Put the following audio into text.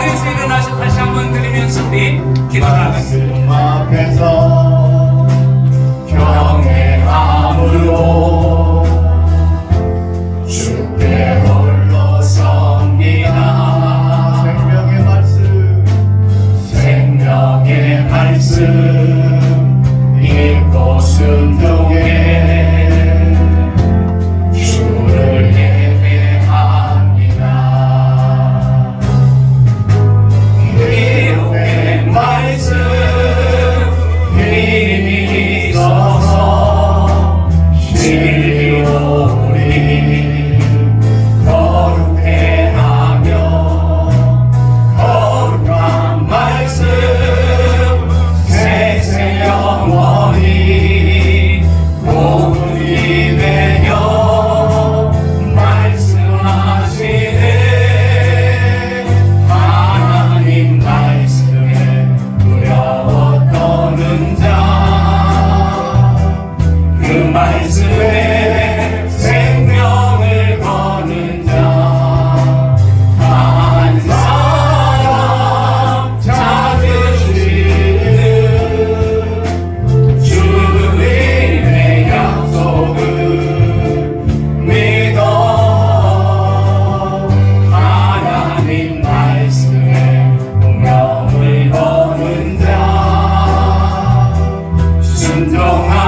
자리에서 일어나서 다시 한번 드리면서 우리 기도하겠습니다. 그 don't